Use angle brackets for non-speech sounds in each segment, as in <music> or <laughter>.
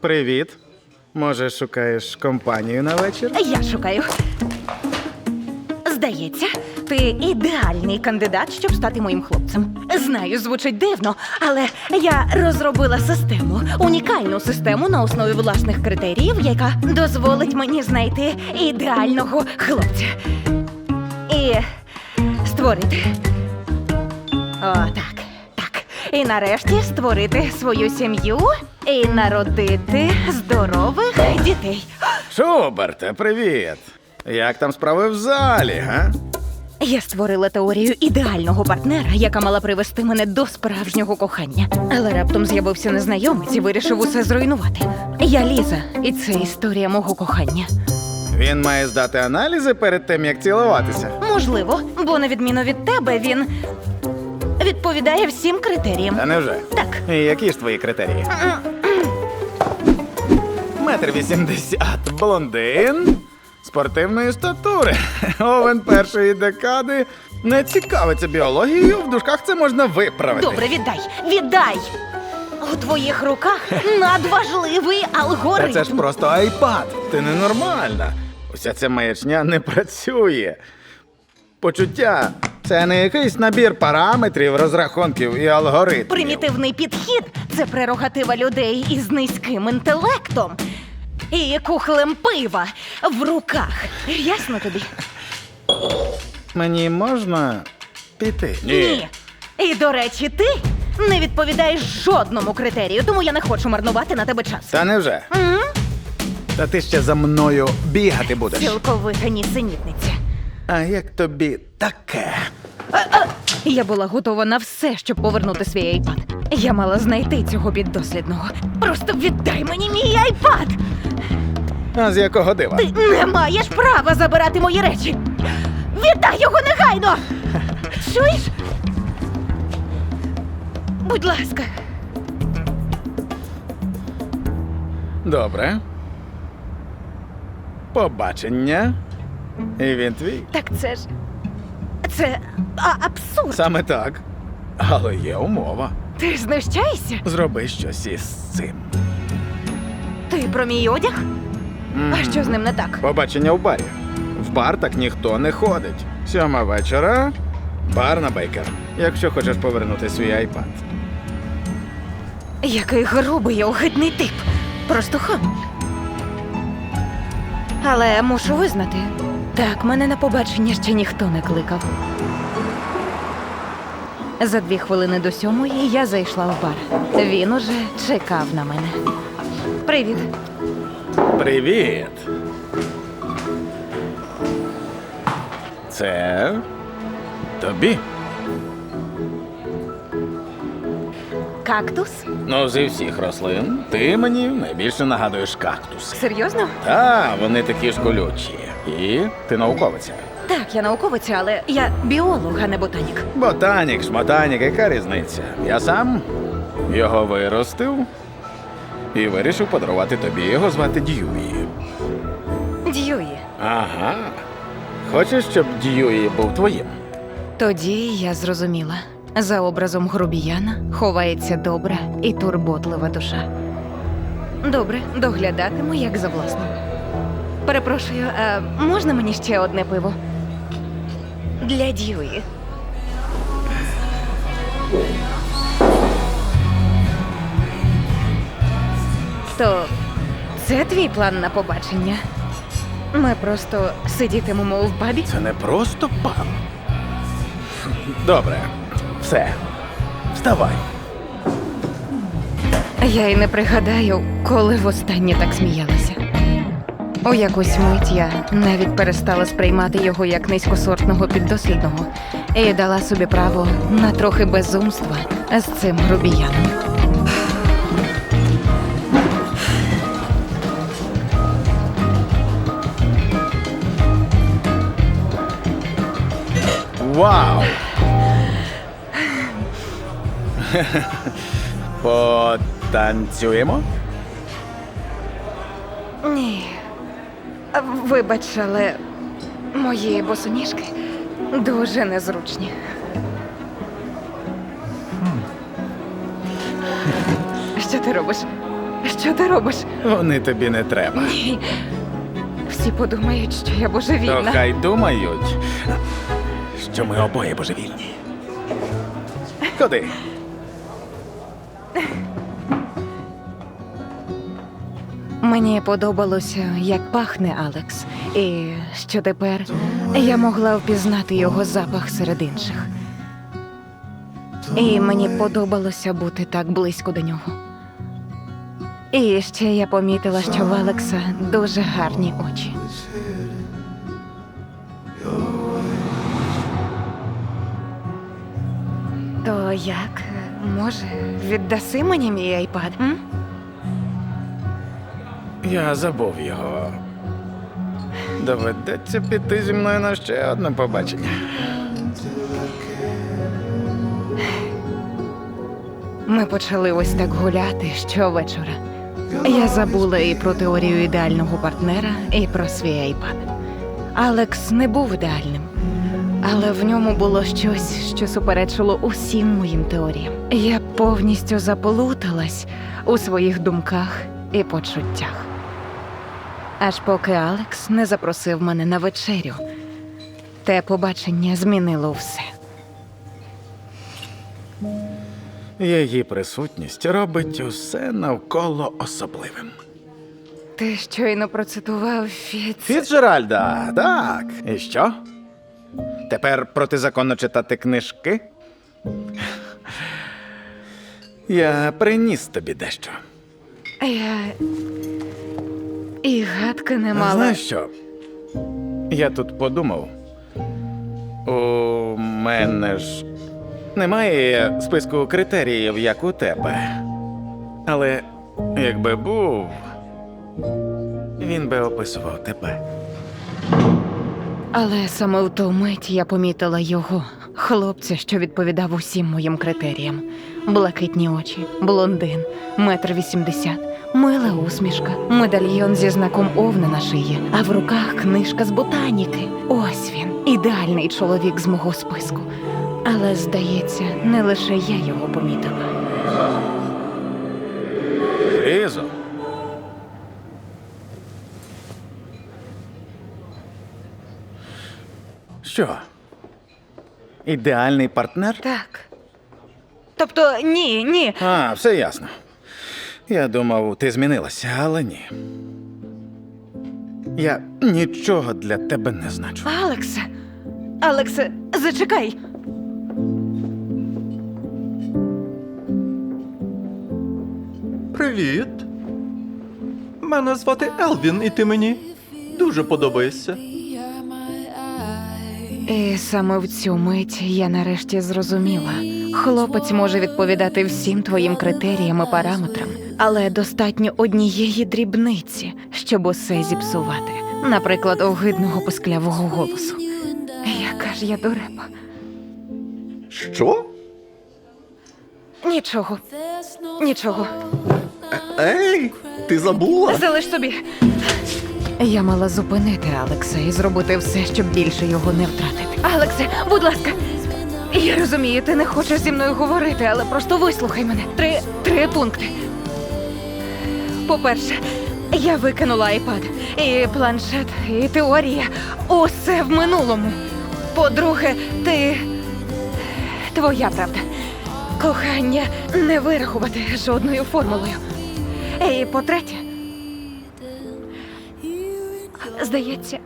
Привіт. Може, шукаєш компанію на вечір? Я шукаю. Здається, ти ідеальний кандидат, щоб стати моїм хлопцем. Знаю, звучить дивно, але я розробила систему, унікальну систему на основі власних критеріїв, яка дозволить мені знайти ідеального хлопця. І створити. О, так, так. І нарешті створити свою сім'ю і народити здорових дітей. Шуберте, привіт. Як там справи в залі, га? Я створила теорію ідеального партнера, яка мала привести мене до справжнього кохання. Але раптом з'явився незнайомець і вирішив усе зруйнувати. Я Ліза, і це історія мого кохання. Він має здати аналізи перед тим, як цілуватися. Можливо, бо на відміну від тебе він відповідає всім критеріям. Та невже? Так. І які ж твої критерії? Метр вісімдесят, блондин, спортивної статури, овен першої декади. Не цікавиться біологією, в дужках це можна виправити. Добре, віддай, віддай! У твоїх руках надважливий Та алгоритм. це ж просто айпад. Ти ненормальна. Уся ця маячня не працює. Почуття це не якийсь набір параметрів, розрахунків і алгоритмів. Примітивний підхід це прерогатива людей із низьким інтелектом. І кухлем пива в руках. Ясно тобі? Мені можна піти? Ні. І до речі, ти не відповідаєш жодному критерію, тому я не хочу марнувати на тебе час. Та невже? М? Та ти ще за мною бігати будеш. Цілковита нісенітниця. А як тобі таке? Я була готова на все, щоб повернути свій айпад. Я мала знайти цього піддослідного. Просто віддай мені мій айпад! А з якого дива? Ти не маєш права забирати мої речі! Віддай його негайно! Чуєш? Будь ласка, Добре. Побачення. І він твій. так це ж. Це а, абсурд. Саме так. Але є умова. Ти знущаєшся? Зроби щось із цим. Ти про мій одяг? А що з ним не так? Побачення в барі. В бар так ніхто не ходить. Сьома вечора. Бар на Бейкер. Якщо хочеш повернути свій айпад. Який грубий і огидний тип. Просто хам. Але мушу визнати, так мене на побачення ще ніхто не кликав. За дві хвилини до сьомої я зайшла в бар. Він уже чекав на мене. Привіт. Привіт. Це тобі. Кактус? Ну, зі всіх рослин, ти мені найбільше нагадуєш кактуси. Серйозно? Та, вони такі ж колючі. І ти науковиця. Так, я науковиця, але я біолог, а не ботанік. Ботанік, шмотанік, яка різниця? Я сам його виростив і вирішив подарувати тобі. Його звати Дьюї. Дьюї. Ага. Хочеш, щоб Дьюї був твоїм? Тоді я зрозуміла. За образом грубіяна ховається добра і турботлива душа. Добре, доглядатиму як за власним. Перепрошую, а можна мені ще одне пиво? Для Дьюї. То це твій план на побачення? Ми просто сидітимемо в пабі? Це не просто пан. Добре, все. Вставай. Я й не пригадаю, коли востаннє так сміялася. У якусь мить я навіть перестала сприймати його як низькосортного піддослідного і дала собі право на трохи безумства з цим грубіяном. Вау! <laughs> Потанцюємо? Ні. Е, вибач, але мої босоніжки дуже незручні. Що ти робиш? Що ти робиш? Вони тобі не треба. Ні. Всі подумають, що я То божевільна. хай думають, що ми обоє божевільні. Ходи. Мені подобалося, як пахне Алекс, і що тепер я могла впізнати його запах серед інших. І мені подобалося бути так близько до нього. І ще я помітила, що в Алекса дуже гарні очі. То як, може, віддаси мені мій айпад? М? Я забув його. Доведеться піти зі мною на ще одне побачення. Ми почали ось так гуляти щовечора. Я забула і про теорію ідеального партнера, і про свій айпад. Алекс не був ідеальним, але в ньому було щось, що суперечило усім моїм теоріям. Я повністю заплуталась у своїх думках і почуттях. Аж поки Алекс не запросив мене на вечерю. Те побачення змінило все. Її присутність робить усе навколо особливим. Ти щойно процитував Фіц. Фіцджеральда, так. І що? Тепер протизаконно читати книжки? Я приніс тобі дещо. Я і гадки не мала. Знаєш що? Я тут подумав. У мене ж немає списку критеріїв, як у тебе. Але якби був, він би описував тебе. Але саме в ту мить я помітила його, хлопця, що відповідав усім моїм критеріям: блакитні очі, блондин, метр вісімдесят, мила усмішка, медальйон зі знаком овна на шиї, а в руках книжка з ботаніки. Ось він, ідеальний чоловік з мого списку. Але, здається, не лише я його помітила. Лізо. Що? Ідеальний партнер? Так. Тобто, ні, ні. А, все ясно. Я думав, ти змінилася, але ні. Я нічого для тебе не значу. Алексе, Алексе, зачекай. Привіт. Мене звати Елвін, і ти мені дуже подобаєшся. І саме в цю мить я нарешті зрозуміла. Хлопець може відповідати всім твоїм критеріям і параметрам, але достатньо однієї дрібниці, щоб усе зіпсувати. Наприклад, огидного писклявого голосу. Яка ж я дурепа. Що? Нічого. Нічого. Ей, ти забула? Залиш собі. Я мала зупинити Алекса і зробити все, щоб більше його не втратити. Алексе, будь ласка. Я розумію, ти не хочеш зі мною говорити, але просто вислухай мене. Три, три пункти. По-перше, я викинула айпад, і планшет, і теорія. Усе в минулому. По-друге, ти. Твоя правда. Кохання не вирахувати жодною формулою. І по-третє, здається,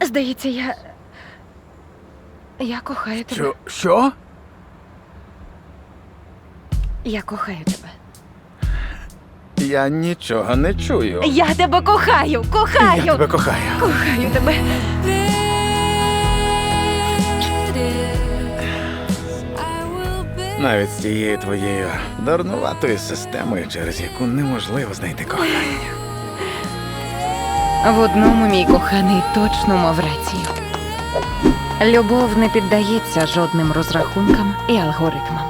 здається, я. Я кохаю тебе. Що? Що? Я кохаю тебе. Я нічого не чую. Я тебе кохаю! Кохаю! Я тебе кохаю. Кохаю тебе. Навіть з тією твоєю дурнуватою системою, через яку неможливо знайти кохання. В одному мій коханий точно мав рацію. Любов не піддається жодним розрахункам і алгоритмам.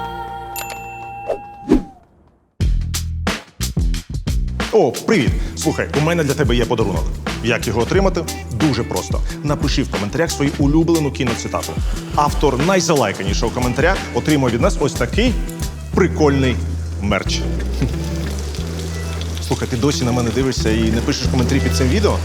О, привіт! Слухай, у мене для тебе є подарунок. Як його отримати? Дуже просто. Напиши в коментарях свою улюблену кіноцитату. Автор найзалайканішого коментаря отримує від нас ось такий прикольний мерч. Слухай, ти досі на мене дивишся і не пишеш коментарі під цим відео?